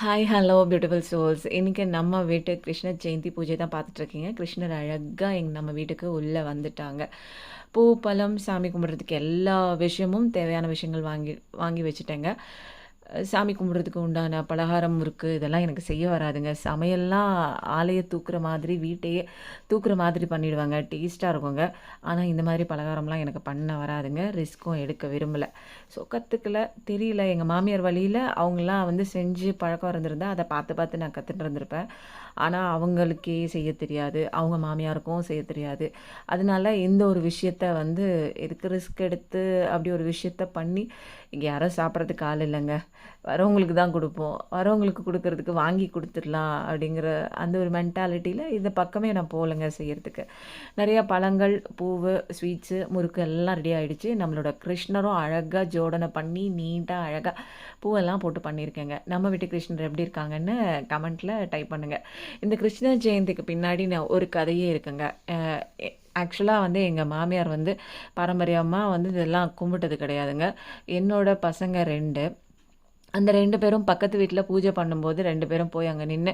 Hi hello beautiful souls இன்றைக்கி நம்ம வீட்டு கிருஷ்ண ஜெயந்தி பூஜை தான் பார்த்துட்ருக்கீங்க கிருஷ்ணர் அழகாக எங்கள் நம்ம வீட்டுக்கு உள்ளே வந்துட்டாங்க. பூ பழம் சாமி கும்பிட்றதுக்கு எல்லா விஷயமும் தேவையான விஷயங்கள் வாங்கி வாங்கி வச்சுட்டேங்க. சாமி கும்பிட்றதுக்கு உண்டான பலகாரம் முறுக்கு இதெல்லாம் எனக்கு செய்ய வராதுங்க. சமையல்லாம் ஆலையை தூக்குற மாதிரி வீட்டையே தூக்குற மாதிரி பண்ணிடுவாங்க. டேஸ்ட்டாக இருக்குங்க. ஆனால் இந்த மாதிரி பலகாரம்லாம் எனக்கு பண்ண வராதுங்க. ரிஸ்க்கும் எடுக்க விரும்பலை. ஸோ கற்றுக்கல தெரியல. எங்கள் மாமியார் வழியில் அவங்களாம் வந்து செஞ்சு பழக்கம் இருந்திருந்தால் அதை பார்த்து பார்த்து நான் கற்றுட்டு இருந்திருப்பேன். ஆனால் அவங்களுக்கே செய்ய தெரியாது. அவங்க மாமியாருக்கும் செய்ய தெரியாது. அதனால இந்த ஒரு விஷயத்த வந்து எதுக்கு ரிஸ்க் எடுத்து அப்படி ஒரு விஷயத்த பண்ணி இங்கே யாரும் சாப்பிட்றதுக்கு ஆள் இல்லைங்க. வரவங்களுக்கு தான் கொடுப்போம். வரவங்களுக்கு கொடுக்கறதுக்கு வாங்கி கொடுத்துடலாம் அப்படிங்கிற அந்த ஒரு மென்டாலிட்டியில் இந்த பக்கமே நான் போகலைங்க செய்கிறதுக்கு நிறையா பழங்கள் பூவு ஸ்வீட்ஸு முறுக்கு எல்லாம் ரெடி ஆகிடுச்சு நம்மளோட கிருஷ்ணரும் அழகாக ஜோடனை பண்ணி நீட்டாக அழகாக பூவெல்லாம் போட்டு பண்ணியிருக்கேங்க. நம்ம வீட்டு கிருஷ்ணர் எப்படி இருக்காங்கன்னு கமெண்ட்டில் டைப் பண்ணுங்கள் இந்த கிருஷ்ண ஜெயந்திக்கு பின்னாடி நான் ஒரு கதையே இருக்குங்க. ஆக்சுவலாக வந்து எங்கள் மாமியார் வந்து பாரம்பரியமாக வந்து இதெல்லாம் கும்பிட்டது கிடையாதுங்க. என்னோடய பசங்க ரெண்டு. அந்த ரெண்டு பேரும் பக்கத்து வீட்டில் பூஜை பண்ணும்போது ரெண்டு பேரும் போய் அங்கே நின்று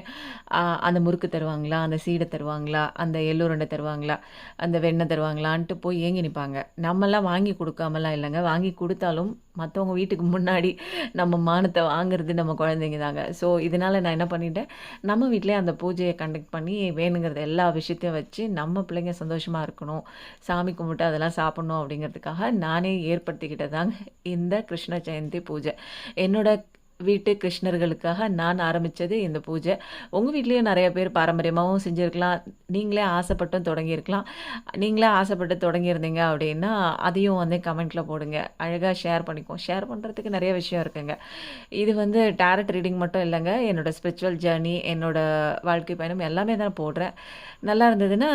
அந்த முறுக்கு தருவாங்களா அந்த சீடை தருவாங்களா அந்த எள்ளுருண்டை தருவாங்களா அந்த வெண்ணெய் தருவாங்களான்ட்டு போய் ஏங்கி நிற்பாங்க நம்மலாம் வாங்கி கொடுக்காமலாம் இல்லைங்க. வாங்கி கொடுத்தாலும் மற்றவங்க வீட்டுக்கு முன்னாடி நம்ம மானத்தை வாங்குறது நம்ம குழந்தைங்க தாங்க. ஸோ இதனால் நான் என்ன பண்ணிட்டேன்? நம்ம வீட்டிலே அந்த பூஜையை கண்டக்ட் பண்ணி வேணுங்கிறது எல்லா விஷயத்தையும் வச்சு நம்ம பிள்ளைங்க சந்தோஷமாக இருக்கணும். சாமி கும்பிட்டு அதெல்லாம் சாப்பிட்ணும் அப்படிங்கிறதுக்காக நானே ஏற்படுத்திக்கிட்டதாங்க இந்த கிருஷ்ண ஜெயந்தி பூஜை. என்னோட வீட்டு கிருஷ்ணர்களுக்காக நான் ஆரம்பித்தது இந்த பூஜை. உங்கள் வீட்லேயும் நிறைய பேர் பாரம்பரியமாகவும் செஞ்சுருக்கலாம். நீங்களே ஆசைப்பட்டும் தொடங்கியிருக்கலாம். நீங்களே ஆசைப்பட்டு தொடங்கியிருந்தீங்க அப்படின்னா அதையும் வந்து கமெண்ட்டில் போடுங்க. அழகாக ஷேர் பண்ணிக்குவோம். ஷேர் பண்ணுறதுக்கு நிறைய விஷயம் இருக்குங்க. இது வந்து டேரட் ரீடிங் மட்டும் இல்லைங்க. என்னோடய ஸ்பிரிச்சுவல் ஜேர்னி என்னோடய வாழ்க்கை பயணம் எல்லாமே தான் போடுறேன். நல்லா இருந்ததுன்னா